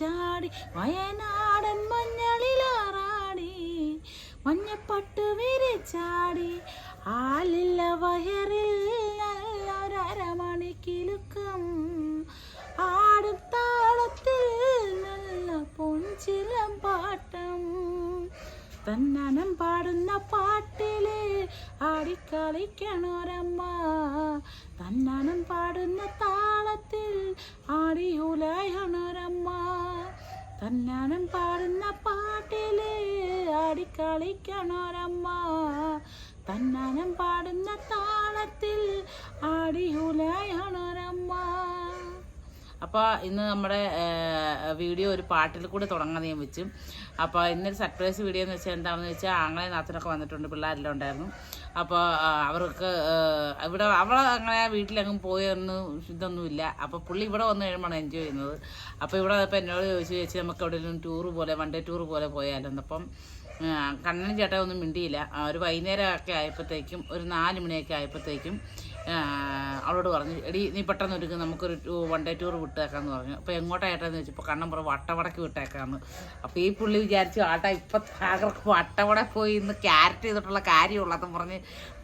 വിരിച്ചാടി വയനാടൻ മഞ്ഞളിലാറാടി മഞ്ഞപ്പട്ട് വിരിച്ചാടി ആലില്ല വയറിൽ നല്ലൊരമണിക്കിലുക്കം ആടും താളത്തിൽ നല്ല പൊഞ്ചിലം പാട്ടം. തന്നനം പാടുന്ന പാട്ടിൽ ആടിക്കളിക്കണോരമ്മ തന്നനം പാടുന്ന താളത്തിൽ ആടിയുലയണോരമ്മ. തന്നാനം പാടുന്ന പാട്ടിൽ ആടിക്കളിക്കണോരമ്മ തന്നാനം പാടുന്ന താളത്തിൽ ആടി ആടിയുലയണോരമ്മ അപ്പോൾ ഇന്ന് നമ്മുടെ വീഡിയോ ഒരു പാട്ടിൽ കൂടി തുടങ്ങാൻ ഞാൻ വെച്ചു. അപ്പോൾ ഇന്നൊരു സർപ്രൈസ് വീഡിയോ എന്ന് വെച്ചാൽ എന്താണെന്ന് വെച്ചാൽ ആങ്ങളെ നാത്തനൊക്കെ വന്നിട്ടുണ്ട് പിള്ളേരെല്ലാം ഉണ്ടായിരുന്നു. അപ്പോൾ അവർക്ക് ഇവിടെ അവൾ അങ്ങനെ വീട്ടിലെങ്ങും പോയൊന്നും ഇതൊന്നുമില്ല. അപ്പോൾ പുള്ളി ഇവിടെ വന്നു കഴിയുമ്പോഴാണ് എൻജോയ് ചെയ്യുന്നത്. അപ്പോൾ ഇവിടെ ഇപ്പോൾ എന്നോട് ചോദിച്ചു ചേച്ചി നമുക്ക് എവിടെയെങ്കിലും ടൂർ പോലെ വൺ ഡേ ടൂർ പോലെ പോയാലോ അപ്പം കണ്ണനും ചേട്ടൻ ഒന്നും മിണ്ടിയില്ല. ഒരു വൈകുന്നേരം ഒക്കെ ആയപ്പോഴത്തേക്കും ഒരു നാല് മണിയൊക്കെ ആയപ്പോഴത്തേക്കും അവളോട് പറഞ്ഞു എടി നീ പെട്ടെന്ന് ഒരുക്ക് നമുക്കൊരു ടൂ- വൺ ഡേ ടൂർ വിട്ടേക്കാന്ന് പറഞ്ഞു. അപ്പോൾ എങ്ങോട്ടായിട്ടെന്ന് ചോദിച്ചപ്പോൾ കണ്ണമ്പുറം വട്ടവടക്ക് വിട്ടേക്കാന്ന്. അപ്പോൾ ഈ പുള്ളി വിചാരിച്ചു ആട്ടാ ഇപ്പം താങ്കൾക്ക് വട്ടവട പോയി ഇന്ന് ക്യാരറ്റ് ചെയ്തിട്ടുള്ള കാര്യമുള്ളതെന്ന് പറഞ്ഞ്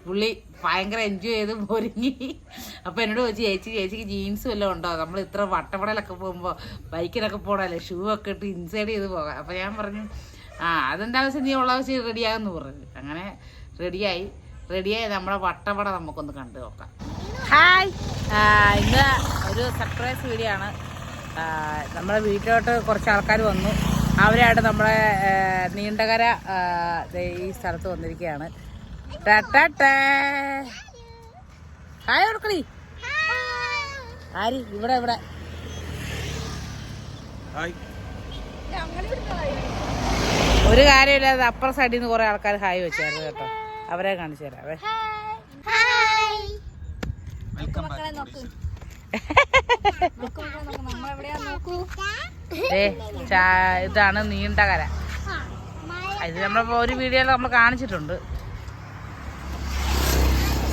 പുള്ളി ഭയങ്കര എൻജോയ് ചെയ്ത് ഒരുങ്ങി. അപ്പോൾ എന്നോട് ചോദിച്ചു ചേച്ചി ചേച്ചിക്ക് ജീൻസ് വല്ലതും ഉണ്ടോ? നമ്മൾ ഇത്ര വട്ടവടയിലൊക്കെ പോകുമ്പോൾ ബൈക്കിലൊക്കെ പോകണമല്ലേ ഷൂ ഒക്കെ ഇട്ട് ഇൻസൈഡ് ചെയ്ത് പോകാം. അപ്പോൾ ഞാൻ പറഞ്ഞു ആ അതെന്താ വെച്ചാൽ നീ ഉള്ള വെച്ച് റെഡിയാകുമെന്ന് പറഞ്ഞു. അങ്ങനെ റെഡിയായി റെഡിയായി നമ്മുടെ വട്ടവട നമുക്കൊന്ന് കണ്ടു നോക്കാം. ഹായ്. ഇന്ന് ഒരു സർപ്രൈസ് വീഡിയോ ആണ്. നമ്മുടെ വീട്ടിലോട്ട് കുറച്ച് ആൾക്കാർ വന്നു. അവരായിട്ട് നമ്മുടെ നീണ്ടകര ദേ ഈ സ്ഥലത്ത് വന്നിരിക്കുകയാണ്. ടാ, ടാ, ടാ. ഹായ് കൊടുക്കണി ആരി? ഇവിടെ ഇവിടെ. ഒരു കാര്യമില്ലാതെ അപ്പുറ സൈഡിൽ നിന്ന് കുറെ ആൾക്കാർ ഹായ് വെച്ചായിരുന്നു കേട്ടോ. അവരെ കാണിച്ചു തരാവേ ഇതാണ് നീണ്ട നീണ്ടകര ഇത് നമ്മളിപ്പോ ഒരു വീഡിയോയിൽ നമ്മൾ കാണിച്ചിട്ടുണ്ട്.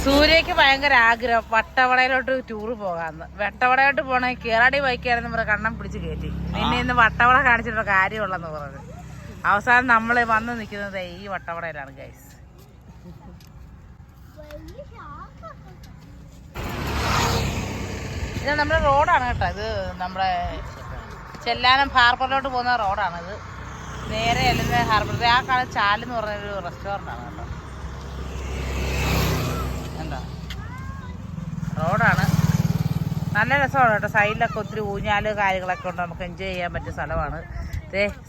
സൂര്യക്ക് ഭയങ്കര ആഗ്രഹം വട്ടവടയിലോട്ട് ടൂർ പോകാന്ന് വട്ടവടയിലോട്ട് പോണേ കേറാടി ബൈക്കായിരുന്നു നമ്മുടെ കണ്ണം പിടിച്ച് കയറ്റി നിന്നെ ഇന്ന് വട്ടവട കാണിച്ചിട്ടുള്ള കാര്യമുള്ളെന്ന് പറഞ്ഞു. അവസാനം നമ്മൾ വന്ന് നിൽക്കുന്നത് ഈ വട്ടവടയിലാണ് ഗൈസ് ഇത് നമ്മുടെ റോഡാണ് കേട്ടോ. ഇത് നമ്മുടെ ചെല്ലാനം ഹാർബറിലോട്ട് പോകുന്ന റോഡാണ് ഇത്. നേരെ അല്ലെങ്കിൽ ഹാർബറിൽ ആ കാലം ചാലെന്ന് പറഞ്ഞൊരു റെസ്റ്റോറന്റ് ആണ് കേട്ടോ. എന്താ റോഡാണ്. നല്ല രസമാണ് കേട്ടോ. സൈഡിലൊക്കെ ഒത്തിരി ഊഞ്ഞാൽ കാര്യങ്ങളൊക്കെ ഉണ്ട്. നമുക്ക് എൻജോയ് ചെയ്യാൻ പറ്റിയ സ്ഥലമാണ്.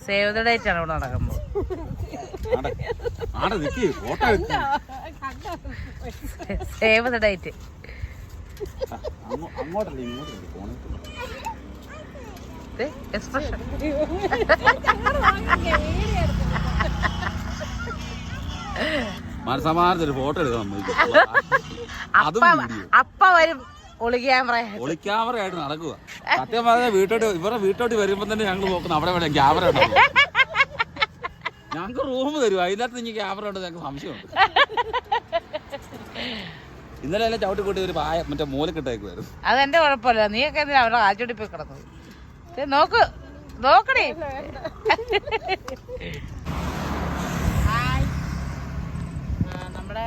സേവ് ദ ഡേറ്റ് ആണ് ഇവിടെ ഫോട്ടോ എടുക്ക്. Save the date expression photo എടുക്കാൻ സമ്മതിക്കും. അപ്പ അപ്പ വരും. ഒളി ക്യാമറ ആയിട്ട്. നടക്കുക സത്യം പറഞ്ഞാൽ വീട്ടോട്ട് ഇവരുടെ വീട്ടോട്ട് വരുമ്പോ തന്നെ ഞങ്ങൾ നോക്കുന്നു. അവിടെ വേണം ക്യാമറ ഉണ്ടാവും ഞങ്ങൾക്ക് റൂം തരും അതിനകത്ത് നിങ്ങൾക്ക് ക്യാമറ ഉണ്ട് ഞങ്ങൾക്ക് സംശയമുണ്ട്. ഇന്നലെ എല്ലാം ചവിട്ടി കൂട്ടി ഒരു പായ മറ്റേ മൂലക്കിട്ടേക്കുമായിരുന്നു അതെന്റെ കുഴപ്പമില്ല. നീയൊക്കെ എന്തിനാ അവരുടെ കാച്ചോടി പോയി കിടന്നത്? ദേ നോക്ക്. നോക്കണേ ഹായ് ആ, നമ്മുടെ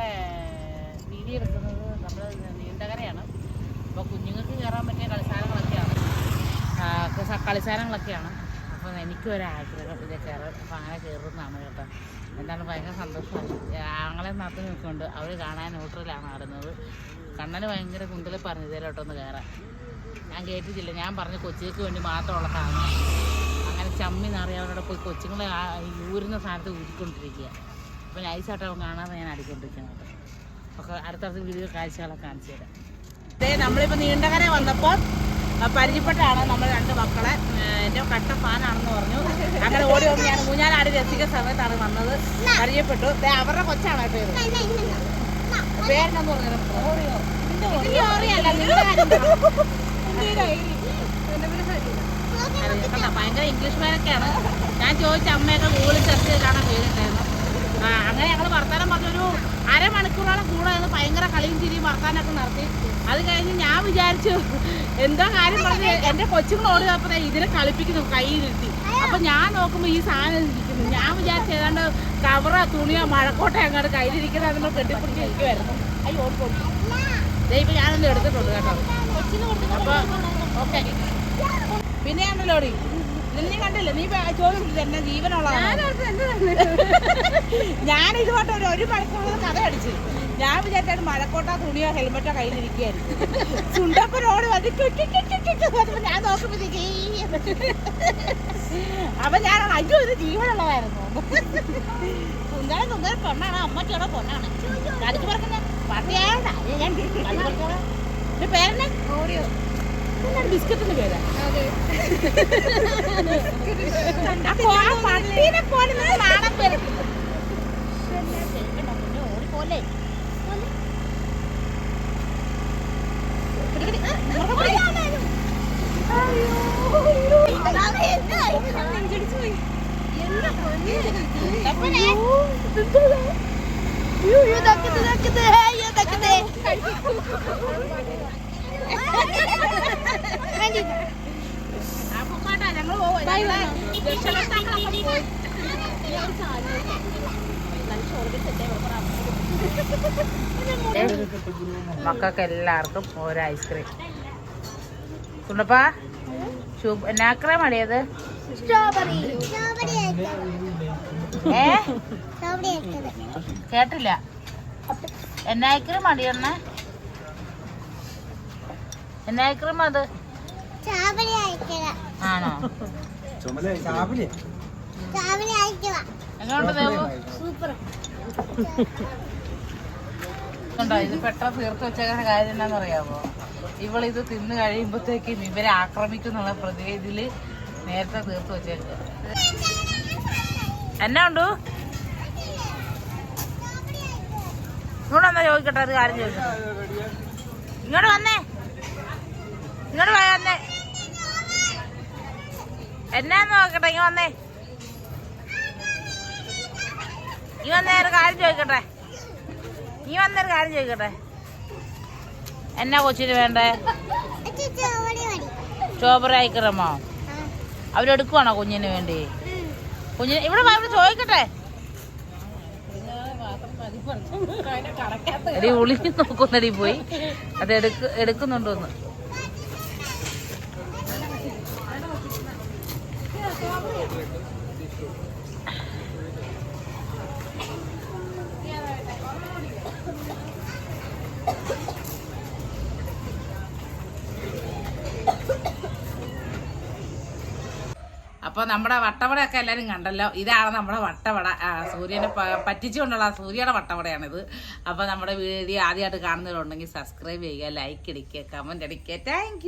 വീഡിയോ എടുക്കുന്നത് നമ്മുടെ നീണ്ടകരയാണ് അപ്പോൾ കുഞ്ഞുങ്ങൾക്ക് കയറാൻ പറ്റിയ കളിസ്ഥാനങ്ങളൊക്കെയാണ് ആ, ക- കളിസ്ഥാനങ്ങളൊക്കെയാണ് അപ്പോൾ എനിക്കും ഒരു ആഗ്രഹം ഇത് അപ്പം അപ്പോൾ അങ്ങനെ കയറുന്നതാണ് കേട്ടോ. എന്താണ് ഭയങ്കര സന്തോഷമാണ്. ആങ്ങളെ നാത്തു നിൽക്കുന്നുണ്ട് അവർ കാണാൻ ന്യൂട്രലാണ് ആടുന്നത്. കണ്ണന് ഭയങ്കര കുന്തലിൽ പറഞ്ഞു ഇതിലോട്ട് ഒന്ന് കയറാൻ. ഞാൻ കേട്ടിട്ടില്ല ഞാൻ പറഞ്ഞു കൊച്ചിക്ക് വേണ്ടി മാത്രമുള്ള സാധനം. അങ്ങനെ ചമ്മി നിറയാവനോടെ പോയി കൊച്ചുങ്ങളെ ആ ഊരുന്ന സാധനത്ത് ഊരിക്കൊണ്ടിരിക്കുക. അപ്പോൾ നൈസായിട്ട് അവൻ കാണാതെ ഞാൻ അടിക്കൊണ്ടിരിക്കുന്നത് കേട്ടോ. ഒക്കെ അടുത്തടുത്ത് വീഡിയോ കാഴ്ചകളൊക്കെ കാണിച്ചു തരാം. നമ്മളിപ്പോൾ നീണ്ടകര വന്നപ്പോൾ പരിചയപ്പെട്ടാണ് നമ്മൾ രണ്ട് മക്കളെ. എന്റെ കട്ട ഫാനാണെന്ന് പറഞ്ഞു. അങ്ങനെ ഓടി വന്ന് ഞാൻ മൂഞ്ഞാലാട് രസിക സമയത്താണ് വന്നത്. പരിചയപ്പെട്ടു. അവരുടെ കൊച്ചാണ് കേട്ടോ ഇത്. പേരെന്നു പറഞ്ഞു ഓറിയോ. ഇതിന്റെ ഓറിയല്ല നിങ്ങളുടെ കാര്യം പറ. അത് കണ്ടോ, ഭയങ്കര ഇംഗ്ലീഷ് പേരൊക്കെയാണ് ഞാൻ ചോദിച്ച അമ്മയൊക്കെ ഗൂഗിളിൽ സെർച്ച് ചെയ്താണ് പേരുണ്ടായിരുന്നു അങ്ങനെ ഞങ്ങൾ വർത്തമാനം പറഞ്ഞൊരു അരമണിക്കൂറോളം കൂടെ നിന്ന് ഭയങ്കര കളിയും ചിരിയും വർത്താനൊക്കെ നടത്തി. അത് കഴിഞ്ഞ് ഞാൻ വിചാരിച്ചു എന്തോ കാര്യം പറഞ്ഞു എന്റെ കൊച്ചുങ്ങൾ ഓടി തപ്പതേ ഇതിനെ കളിപ്പിക്കുന്നു കയ്യിലിരുത്തി അപ്പൊ ഞാൻ നോക്കുമ്പോ ഈ സാധനം ഇരിക്കുന്നു. ഞാൻ വിചാരിച്ചു ഏതാണ്ട് കവറോ തുണിയോ മഴക്കോട്ടോ അങ്ങോട്ട് കയ്യിലിരിക്കുന്ന അതിനെ കെട്ടിപ്പിടിച്ച് ഇരിക്കുമായിരുന്നു അയ്യോ ഓടിപ്പോയി ദൈവം ഞാനൊന്നും എടുത്തിട്ടുണ്ട് കേട്ടോ. അപ്പൊ ഓക്കെ. പിന്നെ ആണല്ലോടി നിന്നെ കണ്ടില്ല? നീ ചോദിച്ചിട്ട് എന്നെ ജീവനുള്ളതാണ് ഞാൻ ഇതുകൊണ്ട് ഒരു ഒരു മണിക്കൂർ കഥ അടിച്ചു. ഞാൻ വിചാരിച്ചാണ് മഴക്കോട്ട തുണിയോ ഹെൽമെറ്റോ കയ്യിലിരിക്കുകയായിരുന്നു ചുണ്ടപ്പനോട് വന്ന് ഞാൻ നോക്കുമ്പോഴത്തേക്ക്. അപ്പൊ ഞാൻ അയ്യോ ഇത് ജീവനുള്ളതായിരുന്നു. സുന്ദര സുന്ദര പൊണ്ണാണ്. അമ്മച്ചോടെ പൊണ്ണാണ്. കടിച്ചു പറഞ്ഞ പട്ടിയാണ് ഞാൻ പേരെന്നെ ഓടിയോ ബിസ്ക്കറ്റിന്റെ പേരാ അപ്പൊ ആ പട്ടീനെ പോലെ നാണം വരും. ഓടിപ്പോലെ അപ്പൊ കേട്ടാ ഞങ്ങൾ മക്കൾക്ക് എല്ലാവർക്കും ഓരോ ഐസ്ക്രീം. സുണ്ടപ്പാ അടിയത് ഏ? കേട്ടില്ല. എന്നാക്രീം അടിയണേ എന്നാക്രീം അത്? ആണോ? ഇത് പെട്ടെന്ന് തീർത്ത് വെച്ചേക്കുന്ന കാര്യം അറിയാമോ ഇവളിത് തിന്ന് കഴിയുമ്പോഴത്തേക്കും ഇവരെ ആക്രമിക്കുന്നുള്ള പ്രതിവിധിയിൽ നേരത്തെ തീർത്ത് വെച്ചേക്കുക എന്നാ ഉണ്ടു? ഇങ്ങോട്ട് വന്നാ ചോദിക്കട്ടെ അത് കാര്യം ചോദിക്കട്ടെ. ഇങ്ങോട്ട് വന്നേ ഇങ്ങോട്ട് വാ വന്നേ നോക്കട്ടെ ഇങ്ങ വന്നേ. ഈ വന്നേ ഒരു കാര്യം ചോദിക്കട്ടെ. നീ വന്നൊരു കാര്യം ചോദിക്കട്ടെ. എന്നാ കൊച്ചിന് വേണ്ടേ? സ്ട്രോബെറി ഐക്രമോ? അവരെടുക്കുവാണോ കുഞ്ഞിന് വേണ്ടി? കുഞ്ഞിന് ഇവിടെ ഇവിടെ ചോദിക്കട്ടെ. എടി ഉളിഞ്ഞു നോക്കുന്നടി പോയി. അത് എടുക്ക എടുക്കുന്നുണ്ടോന്ന്. അപ്പൊ നമ്മുടെ വട്ടവടയൊക്കെ എല്ലാരും കണ്ടല്ലോ. ഇതാണ് നമ്മുടെ വട്ടവട. സൂര്യനെ പറ്റിച്ചുകൊണ്ടുള്ള സൂര്യയുടെ വട്ടവടയാണിത്. അപ്പൊ നമ്മുടെ വീഡിയോ ആദ്യമായിട്ട് കാണുന്നവരുണ്ടെങ്കിൽ സബ്സ്ക്രൈബ് ചെയ്യുക ലൈക്ക് അടിക്കുക കമന്റ് അടിക്കുക താങ്ക്